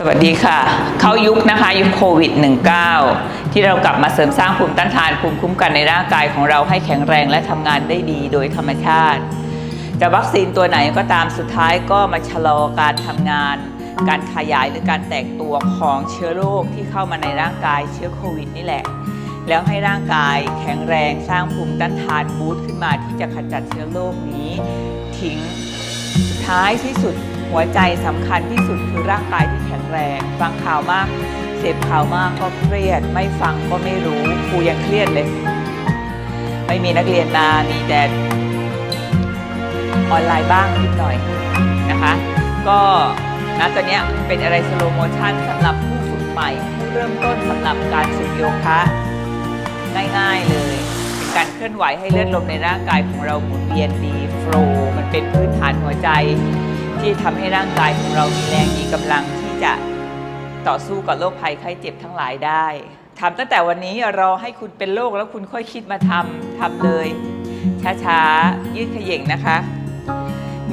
สวัสดีค่ะ เข้ายุคนะคะยุคโควิด -19 ที่เรากลับมาเสริมสร้างภูมิต้านทานภูมิคุ้มกันในร่างกายของเราให้แข็งแรงและทำงานได้ดีโดยธรรมชาติจะวัคซีนตัวไหนก็ตามสุดท้ายก็มาชะลอการทำงาน การขยายหรือการแตกตัวของเชื้อโรคที่เข้ามาในร่างกายเชื้อโควิดนี่แหละ แล้วให้ร่างกายแข็งแรงสร้างภูมิต้านทานบูตขึ้นมาที่จะขจัดเชื้อโรคนี้ทิ้งสุดท้ายที่สุด หัวใจสำคัญที่สุดคือร่างกายที่แข็งแรง ฟังข่าวมาก เสพข่าวมากก็เครียด ไม่ฟังก็ไม่รู้ครูยังเครียดเลย ไม่มีนักเรียนมามีแต่ออนไลน์บ้างนิดหน่อยนะคะ ก็นะตอนนี้เป็นอะไรสโลโมชันสำหรับผู้ฝึกใหม่ผู้เริ่มต้นสำหรับการฝึกโยคะง่ายๆเลยเป็นการเคลื่อนไหวให้เลือดลมในร่างกายของเราหมุนเวียนดีโฟล์มันเป็นพื้นฐานหัวใจ ที่ทำให้ร่างกายของเรามีแรงมีกำลังที่จะต่อสู้กับโรคภัยไข้เจ็บทั้งหลายได้ทำตั้งแต่วันนี้รอให้คุณเป็นโรคแล้วคุณค่อยคิดมาทำทำเลย ช้าๆ ยืดเขย่งนะคะ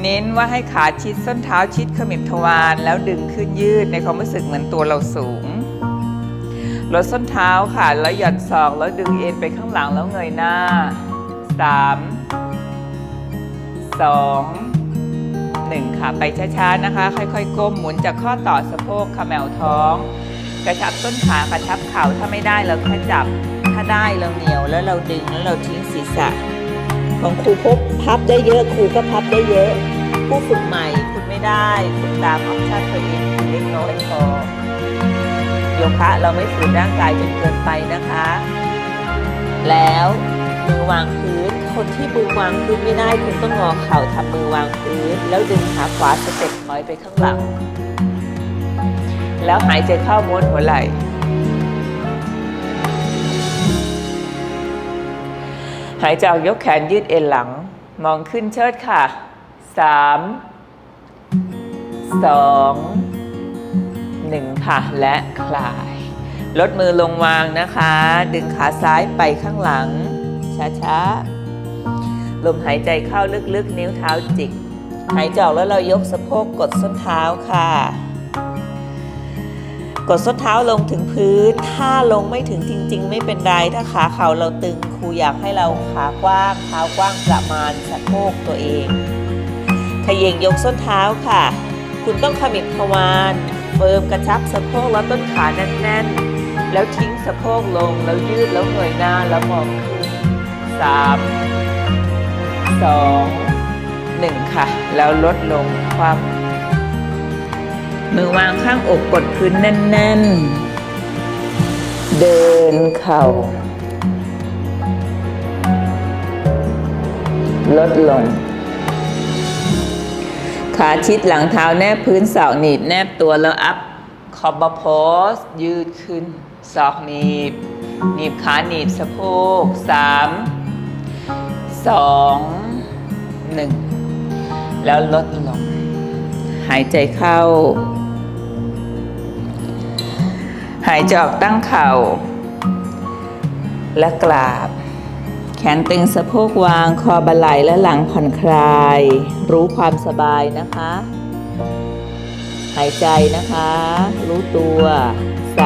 เน้นว่าให้ขาชิดส้นเท้าชิดขมิบทวารแล้วดึงขึ้นยืดในความรู้สึกเหมือนตัวเราสูงลดส้นเท้าค่ะ แล้วหย่อนศอกแล้วดึงเอ็นไปข้างหลังแล้วเงยหน้า 3 2 1 ค่ะ ไปช้าๆนะคะ ค่อยๆ ก้มหมุนจากข้อต่อสะโพกขมแมวท้อง กระชับต้นขากระชับเข่าถ้าไม่ได้เราแค่จับ ถ้าได้เราเหนียวแล้วเราดึงแล้วเราทิ้งศีรษะ ของครูพบพับได้เยอะครูก็พับได้เยอะ ผู้ฝึกใหม่คุณไม่ได้ฝึกตามออปชั่นตัวเองเล็กน้อยพอโยคะเราไม่ฝืนร่างกายจนเกินไปนะคะ แล้ว มือวางพื้น คนที่มือวางพื้นไม่ได้คุณต้องงอเข่าทำมือวางพื้น แล้วดึงขาขวาสเต็ปถอยไปข้างหลัง แล้วหายใจเข้าม้วนหัวไหล่หายใจออกยกแขนยืดเอ็นหลัง มองขึ้นเชิดค่ะ3 2 1ค่ะ และคลาย ลดมือลงวางนะคะ ดึงขาซ้ายไปข้างหลัง ช้าๆ ลมหายใจเข้าลึกๆ นิ้วเท้าจิก หายใจออกแล้วเรายกสะโพกกดส้นเท้าค่ะ กดส้นเท้าลงถึงพื้น ถ้าลงไม่ถึงจริง ๆ ไม่เป็นไร ถ้าขาเข่าเราตึงครูอยากให้เราขากว้างเท้ากว้างประมาณสะโพกตัวเองขย่งยกส้นเท้าค่ะ คุณต้องขมิบทวารเฟิร์มกระชับสะโพกแล้วต้นขาแน่นๆ แล้วทิ้งสะโพกลงแล้วยืดแล้วเงยหน้าแล้วมองขึ้นามสองหนึ่งค่ะ แล้วลดลงความมือวางข้างอกกดพื้นแน่น ๆ เดินเข่า ลดลง ขาชิดหลังเท้าแนบพื้นศอกหนีบแนบตัวแล้วอัพคอบบโพสยืดขึ้นศอกหนีบ หนีบขาหนีบสะโพกสาม สองหนึ่งแล้วลดลง หายใจเข้า หายใจออกตั้งเข่า และกราบ แขนตึงสะโพกวางคอบะไหลและหลังผ่อนคลาย รู้ความสบายนะคะ หายใจนะคะ รู้ตัว3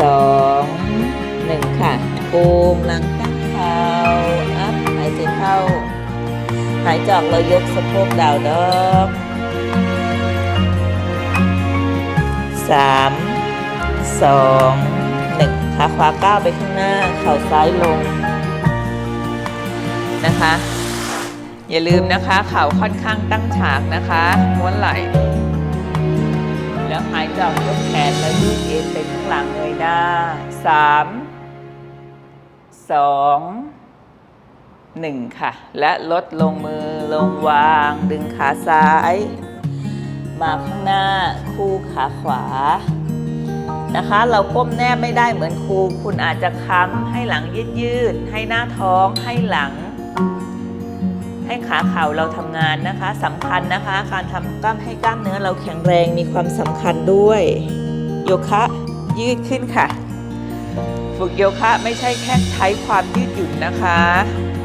2 1ค่ะโอมหลังตั้งเข่าอัพหา ใจเข้า หายใจออกเรายกสะโพกดาวดอกสามสองหนึ่งขาขวาก้าวไปข้างหน้าเข่าซ้ายลงนะคะ อย่าลืมนะคะเข่าค่อนข้างตั้งฉากนะคะม้วนไหล่แล้วหายใจออกยกแขนแล้วยืดเอ็นไปข้างหลังเงยหน้าสามสอง หนึ่งค่ะ และลดลงมือลงวาง ดึงขาซ้าย มาข้างหน้าคู่ขาขวานะคะ เราก้มแนบไม่ได้เหมือนครู คุณอาจจะค้ำให้หลังยืดยืด ให้หน้าท้องให้หลัง ให้ขาเข่าเราทำงานนะคะสำคัญนะคะ การทำกล้ามให้กล้ามเนื้อเราแข็งแรงมีความสำคัญด้วย โยคะยืดขึ้นค่ะ ฝึกโยคะไม่ใช่แค่ใช้ความยืดหยุ่นนะคะ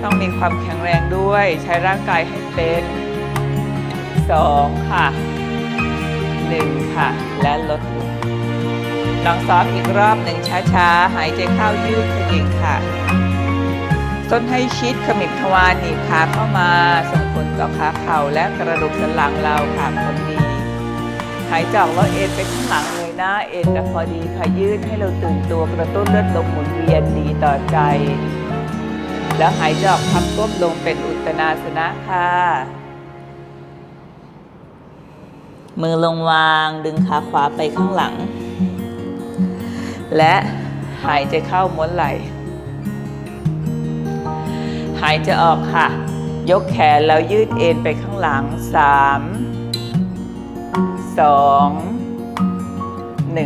ต้องมีความแข็งแรงด้วยใช้ร่างกายให้เป็น2ค่ะ1ค่ะ และลดลงลองซ้อมอีกรอบหนึ่งช้าๆ หายใจเข้ายืดเขยิงค่ะส้นให้ชิดขมิบทวารหนีบขาเข้ามาส่งผลต่อขาเข่าและกระดูกสันหลังเราค่ะคนดี หายใจออกแล้วเอ็นไปข้างหลังเลยนะเอ็นแต่พอดีค่ะยืดให้เราตื่นตัวกระตุ้นเลือดลมหมุนเวียนดีต่อใจ แล้วหายใจออกพับก้มลงเป็นอุตตนาสนะค่ะ มือลงวางดึงขาขวาไปข้างหลัง และหายใจเข้าม้วนไหล่หายใจออกค่ะ ยกแขนแล้วยืดเอ็นไปข้างหลัง 3 2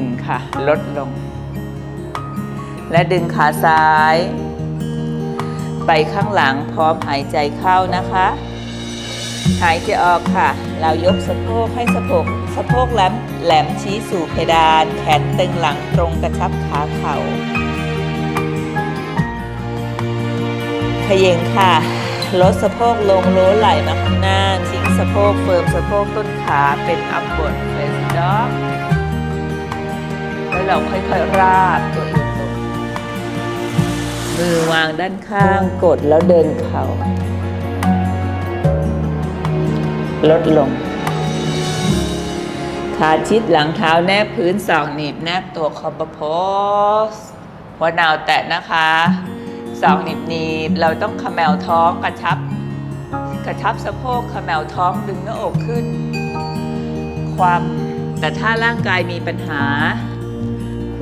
1 ค่ะ ลดลง และดึงขาซ้าย ไปข้างหลังพร้อมหายใจเข้านะคะ หายใจออกค่ะ เรายกสะโพกให้สะโพกสะโพกแหลมแหลมชี้สู่เพดาน แขนตึงหลังตรงกระชับขาเข่าเขย่งค่ะลดสะโพกลงโล้ไหลมาข้างหน้า ทิ้งสะโพกเฟิร์มสะโพกต้นขาเป็นอัพบดเฟสด็อกแล้วเราค่อยๆราบตัวเอง วางด้านข้างกดแล้วเดินเข่าลดลง ขาชิดหลังเท้าแนบพื้นสองหนีบแนบตัวคอมบโพสหัวหนาวแตะนะคะสองหนีบหนีบเราต้องขมแมวท้องกระชับ กระชับสะโพกขมแมวท้องดึงหน้าอกขึ้น ความแต่ถ้าร่างกายมีปัญหา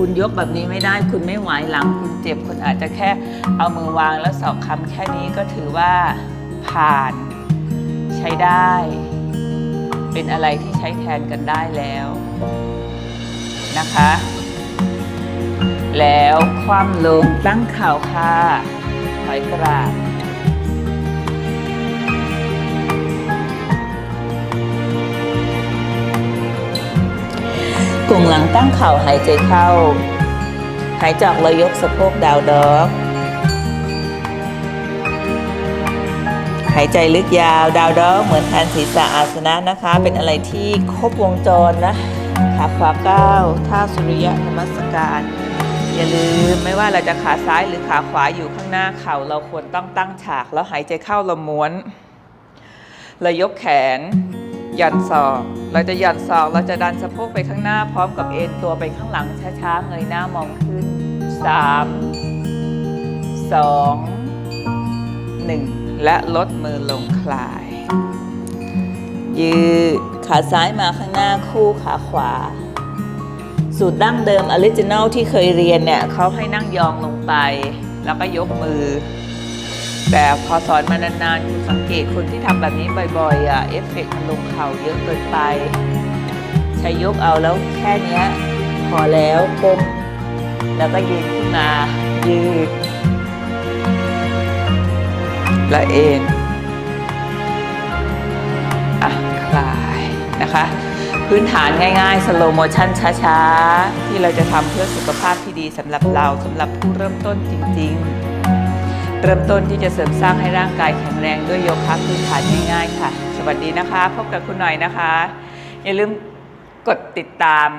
คุณยกแบบนี้ไม่ได้ คุณไม่ไหวหลังคุณเจ็บคุณอาจจะแค่เอามือวางแล้วสอกคำแค่นี้ก็ถือว่าผ่านใช้ได้ เป็นอะไรที่ใช้แทนกันได้แล้วนะคะ แล้วความลงตั้งเข่าค่ะถอยกราบ กลุ่มหลังตั้งเข่าหายใจเข้า หายจอกเรายกสะโพกดาวดอก หายใจลึกยาวดาวดอกเหมือนแทนศีรษะอาสนะนะคะ เป็นอะไรที่ครบวงจรนะขาขวาก้าวท่าสุริยะนมัสการ อย่าลืมไม่ว่าเราจะขาซ้ายหรือขาขวาอยู่ข้างหน้าเข่าเราควรต้องตั้งฉาก แล้วหายใจเข้าเราม้วนเรายกแขน หย่อนศอก เราจะหย่อนศอก เราจะดันสะโพกไปข้างหน้าพร้อมกับเอ็นตัวไปข้างหลังช้าๆ เงยหน้ามองขึ้น 3 2 1 และลดมือลงคลาย ยืดขาซ้ายมาข้างหน้าคู่ขาขวา สูตรดั้งเดิมออริจินัลที่เคยเรียนเนี่ยเขาให้นั่งยองลงไป แล้วก็ยกมือ แต่พอสอนมานานๆคุณสังเกตคนที่ทำแบบนี้บ่อยๆอะเอฟเฟกต์ลงเข่าเยอะเกินไป ใช้ยกเอาแล้วแค่เนี้ยพอแล้วก้มแล้วก็ยืนขึ้นมายืดและเอ็นอะคลายนะคะ พื้นฐานง่ายๆ สโลโมชันช้าๆ ที่เราจะทำเพื่อสุขภาพที่ดีสำหรับเราสำหรับผู้เริ่มต้นจริง ๆ เริ่มต้นที่จะเสริมสร้างให้ร่างกายแข็งแรงด้วยโยคะพื้นฐานง่ายๆค่ะ สวัสดีนะคะ พบกับคุณหน่อยนะคะ อย่าลืมกดติดตาม